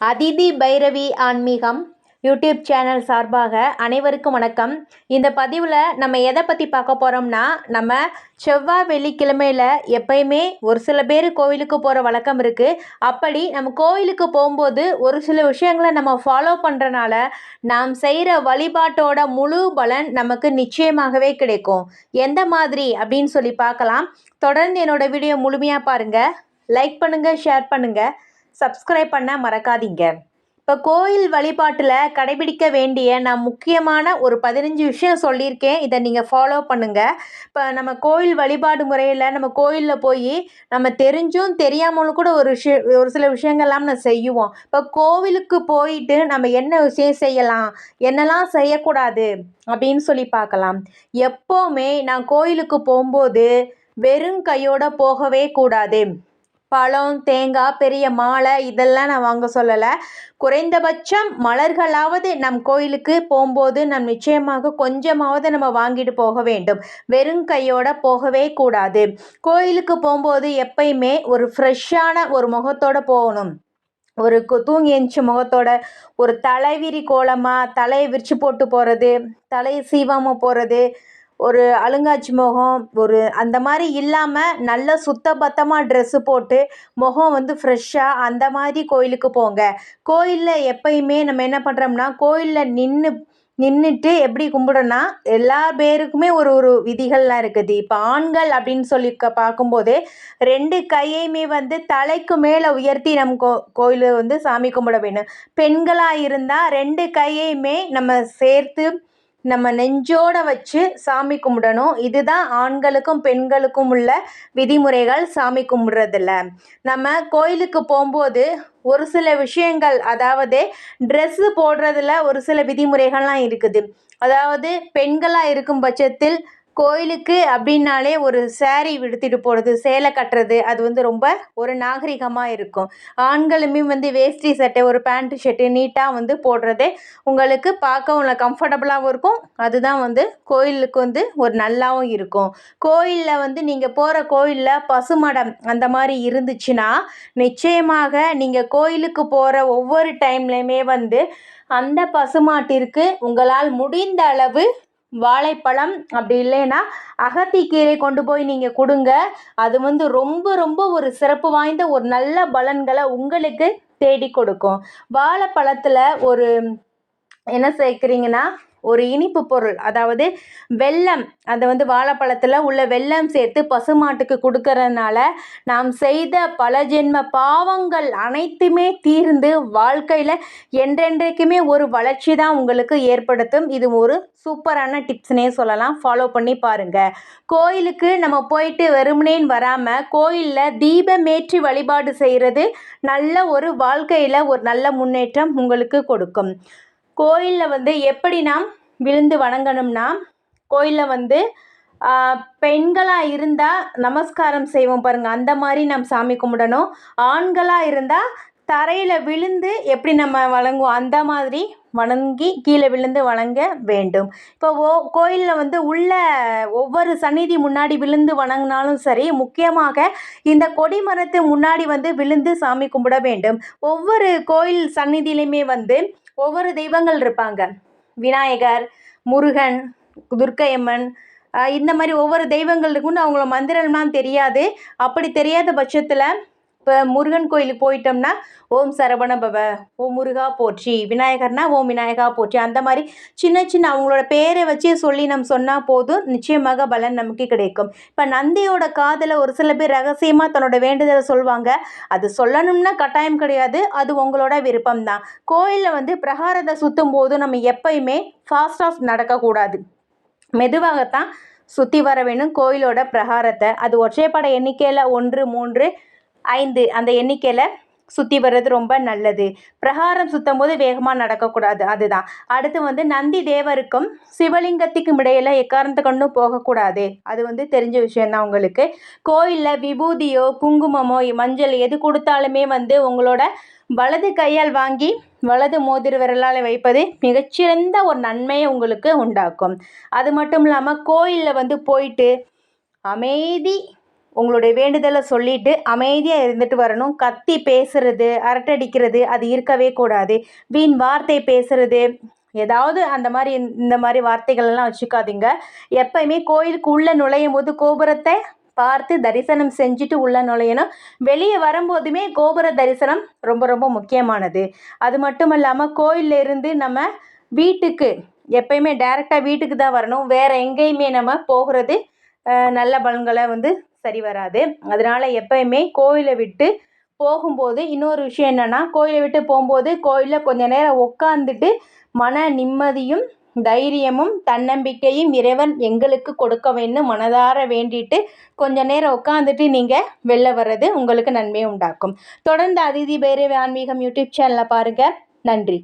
அதிதி பைரவி ஆன்மீகம் YouTube channel சார்பாக அனைவருக்கும் வணக்கம். இந்த பதிவில் நம்ம எதை பற்றி பார்க்க போகிறோம்னா நம்ம செவ்வாய் வெள்ளிக்கிழமையில் எப்பயுமே ஒரு சில பேர் கோவிலுக்கு போகிற வழக்கம் இருக்குது அப்படி நம்ம கோவிலுக்கு போகும்போது ஒரு சில விஷயங்களை நம்ம ஃபாலோ பண்ணுறனால நாம் செய்கிற வழிபாட்டோட முழு பலன் நமக்கு நிச்சயமாகவே கிடைக்கும். எந்த மாதிரி அப்படின்னு சொல்லி பார்க்கலாம். தொடர்ந்து என்னோட வீடியோ முழுமையாக பாருங்கள் லைக் பண்ணுங்கள் ஷேர் பண்ணுங்கள் சப்ஸ்கிரைப் பண்ண மறக்காதீங்க. இப்போ கோயில் வழிபாட்டில் கடைபிடிக்க வேண்டிய நான் முக்கியமான ஒரு பதினஞ்சு விஷயம் சொல்லியிருக்கேன். இதை நீங்கள் ஃபாலோ பண்ணுங்கள் இப்போ நம்ம கோயில் வழிபாடு முறையில் நம்ம கோயிலில் போய் நம்ம தெரிஞ்சும் தெரியாமலும் கூட ஒரு விஷய ஒரு சில விஷயங்கள்லாம் நம்ம செய்வோம். இப்போ கோவிலுக்கு போயிட்டு நம்ம என்ன விஷயம் செய்யலாம்? என்னெல்லாம் செய்யக்கூடாது? அப்படின்னு சொல்லி பார்க்கலாம். எப்போவுமே நான் கோயிலுக்கு போகும்போது வெறும் கையோட போகவே கூடாது. பழம் தேங்காய் பெரிய மாலை இதெல்லாம் நான் வாங்க சொல்லலை. குறைந்தபட்சம் மலர்களாவது நம் கோயிலுக்கு போகும்போது நம் நிச்சயமாக கொஞ்சமாவது நம்ம வாங்கிட்டு போக வேண்டும். வெறும் கையோட போகவே கூடாது. கோயிலுக்கு போகும்போது எப்பயுமே ஒரு ஃப்ரெஷ்ஷான ஒரு முகத்தோடு போகணும். ஒரு தூங்கி எழுந்துச்ச முகத்தோட ஒரு தலைவிரி கோலமாக தலையை விரித்து போட்டு போகிறது தலையை சீவாமல் போகிறது ஒரு அழுங்காச்சி முகம் ஒரு அந்த மாதிரி இல்லாமல் நல்ல சுத்தபத்தமாக ட்ரெஸ்ஸு போட்டு முகம் வந்து ஃப்ரெஷ்ஷாக அந்த மாதிரி கோயிலுக்கு போங்க. கோயிலில் எப்பயுமே நம்ம என்ன பண்ணுறோம்னா கோயிலில் நின்று நின்றுட்டு எப்படி கும்பிடணும்னா எல்லா பேருக்குமே ஒரு ஒரு விதிகள்லாம் இருக்குது இப்போ ஆண்கள் அப்படின்னு சொல்லி க பார்க்கும்போது ரெண்டு கையையுமே வந்து தலைக்கு மேலே உயர்த்தி நம்ம கோ கோயில் வந்து சாமி கும்பிட வேணும். பெண்களாக இருந்தால் ரெண்டு கையையுமே நம்ம சேர்த்து நம்ம நெஞ்சோட வச்சு சாமி கும்பிடணும். இதுதான் ஆண்களுக்கும் பெண்களுக்கும் உள்ள விதிமுறைகள் சாமி கும்பிடுறதில்ல நம்ம கோயிலுக்கு போகும்போது ஒரு சில விஷயங்கள் அதாவது ட்ரெஸ்ஸு போடுறதுல ஒரு சில விதிமுறைகள்லாம் இருக்குது. அதாவது பெண்களாக இருக்கும் பட்சத்தில் கோயிலுக்கு அப்படின்னாலே ஒரு சேரீ விடுத்துட்டு போகிறது சேலை கட்டுறது அது வந்து ரொம்ப ஒரு நாகரிகமாக இருக்கும். ஆண்களுமே வந்து வேஷ்டி சட்டை ஒரு பேண்ட்டு ஷர்ட்டு நீட்டாக வந்து போடுறதே உங்களுக்கு பார்க்க உங்களை கம்ஃபர்டபுளாகவும் இருக்கும். அதுதான் வந்து கோயிலுக்கு வந்து ஒரு நல்லாவும் இருக்கும். கோயிலில் வந்து நீங்கள் போகிற கோயிலில் பசுமடம் அந்த மாதிரி இருந்துச்சுன்னா நிச்சயமாக நீங்கள் கோயிலுக்கு போகிற ஒவ்வொரு டைம்லையுமே வந்து அந்த பசுமாட்டிற்கு உங்களால் முடிந்த அளவு வாழைப்பழம் அப்படி இல்லைன்னா அகத்திக்கீரை கொண்டு போய் நீங்கள் கொடுங்க. அது வந்து ரொம்ப ரொம்ப ஒரு சிறப்பு வாய்ந்த ஒரு நல்ல பலன்களை உங்களுக்கு தேடி கொடுக்கும். வாழைப்பழத்தில் ஒரு என்ன சேர்க்குறீங்கன்னா ஒரு இனிப்பு பொருள். அதாவது வெல்லம் அதை வந்து வாழைப்பழத்தில் உள்ள வெல்லம் சேர்த்து பசுமாட்டுக்கு கொடுக்கறதுனால நாம் செய்த பல ஜென்ம பாவங்கள் அனைத்துமே தீர்ந்து வாழ்க்கையில் என்றென்றைக்குமே ஒரு வளர்ச்சி தான் உங்களுக்கு ஏற்படுத்தும். இது ஒரு சூப்பரான டிப்ஸ்னே சொல்லலாம். ஃபாலோ பண்ணி பாருங்கள் கோயிலுக்கு நம்ம போயிட்டு வெறுமனேன்னு வராமல் கோயிலில் தீபமேற்றி வழிபாடு செய்கிறது நல்ல ஒரு வாழ்க்கையில் ஒரு நல்ல முன்னேற்றம் உங்களுக்கு கொடுக்கும். கோயிலில் வந்து எப்படி நாம் விழுந்து வணங்கணும்னா கோயிலில் வந்து பெண்களாக இருந்தால் நமஸ்காரம் செய்வோம் பாருங்கள் அந்த மாதிரி நம்ம சாமி கும்பிடணும். ஆண்களாக இருந்தால் தரையில் விழுந்து எப்படி நம்ம வழங்குவோம்? அந்த மாதிரி வணங்கி கீழே விழுந்து வணங்க வேண்டும். இப்போ ஓ கோயிலில் வந்து உள்ள ஒவ்வொரு சந்நிதி முன்னாடி விழுந்து வணங்கினாலும் சரி முக்கியமாக இந்த கொடி மரத்து முன்னாடி வந்து விழுந்து சாமி கும்பிட வேண்டும். ஒவ்வொரு கோயில் சந்நிதியிலையுமே வந்து ஒவ்வொரு தெய்வங்கள் இருப்பாங்க. விநாயகர் முருகன் துர்க்கையம்மன் இந்த மாதிரி ஒவ்வொரு தெய்வங்கள் இருக்குன்னு அவங்கள மந்திரம்லாம் தெரியாது. அப்படி தெரியாத பட்சத்தில் இப்போ முருகன் கோயிலுக்கு போயிட்டோம்னா ஓம் சரவண பவ ஓம் முருகா போற்றி விநாயகர்னா ஓம் விநாயகா போற்றி அந்த மாதிரி சின்ன சின்ன அவங்களோட பேரை வச்சு சொல்லி நம்ம சொன்னால் போதும் நிச்சயமாக பலன் நமக்கு கிடைக்கும். இப்போ நந்தியோட காதில் ஒரு சில பேர் ரகசியமாக தன்னோட வேண்டுதலை சொல்லுவாங்க அது சொல்லணும்னா கட்டாயம் கிடையாது அது உங்களோட விருப்பம் தான் கோயிலில் வந்து பிரகாரத்தை சுற்றும் போது நம்ம எப்பயுமே ஃபாஸ்டாக நடக்கக்கூடாது. மெதுவாகத்தான் சுற்றி வர வேணும் கோயிலோட பிரகாரத்தை. அது ஒற்றைப்படை எண்ணிக்கையில் ஒன்று மூன்று ஐந்து. அந்த எண்ணிக்கையில் சுற்றி வர்றது ரொம்ப நல்லது. பிரகாரம் சுற்றும் போது வேகமாக நடக்கக்கூடாது. அதுதான். அடுத்து வந்து நந்தி தேவருக்கும் சிவலிங்கத்துக்கும் இடையில எக்காரணத்தை கொண்டும் போகக்கூடாது. அது வந்து தெரிஞ்ச விஷயந்தான் உங்களுக்கு. கோயிலில் விபூதியோ குங்குமமோ மஞ்சள் எது கொடுத்தாலுமே வந்து உங்களோட வலது கையால் வாங்கி வலது மோதிர விரலால் வைப்பது மிகச்சிறந்த ஒரு நன்மையை உங்களுக்கு உண்டாக்கும். அது மட்டும் இல்லாமல் கோயிலில் வந்து போயிட்டு அமைதி உங்களுடைய வேண்டுதலை சொல்லிட்டு அமைதியாக இருந்துட்டு வரணும். கத்தி பேசுறது அரட்டடிக்கிறது அது இருக்கவே கூடாது. வீண் வார்த்தை பேசுறது ஏதாவது அந்த மாதிரி இந்த மாதிரி வார்த்தைகள்லாம் வச்சுக்காதீங்க. எப்பயுமே கோயிலுக்கு உள்ளே நுழையும் போது கோபுரத்தை பார்த்து தரிசனம் செஞ்சுட்டு உள்ள நுழையணும். வெளியே வரும்போதுமே கோபுர தரிசனம் ரொம்ப ரொம்ப முக்கியமானது. அது மட்டும் இல்லாமல் கோயிலில் இருந்து நம்ம வீட்டுக்கு எப்பயுமே டைரெக்டாக வீட்டுக்கு தான் வரணும். வேறு எங்கேயுமே நம்ம போகிறது நல்ல பலன்களை வந்து சரி வராது. அதனால் எப்பயுமே கோயிலை விட்டு போகும்போது இன்னொரு விஷயம் என்னென்னா கோயிலை விட்டு போகும்போது கோயிலில் கொஞ்ச நேரம் உட்காந்துட்டு மன நிம்மதியும் தைரியமும் தன்னம்பிக்கையும் இறைவன் எங்களுக்கு கொடுக்க வேண்டும் மனதார வேண்டிட்டு கொஞ்ச நேரம் உட்காந்துட்டு நீங்கள் வெளில வர்றது உங்களுக்கு நன்மையை உண்டாக்கும். தொடர்ந்து அதிதி பைரவி ஆன்மீகம் யூடியூப் சேனலை பாருங்கள் நன்றி.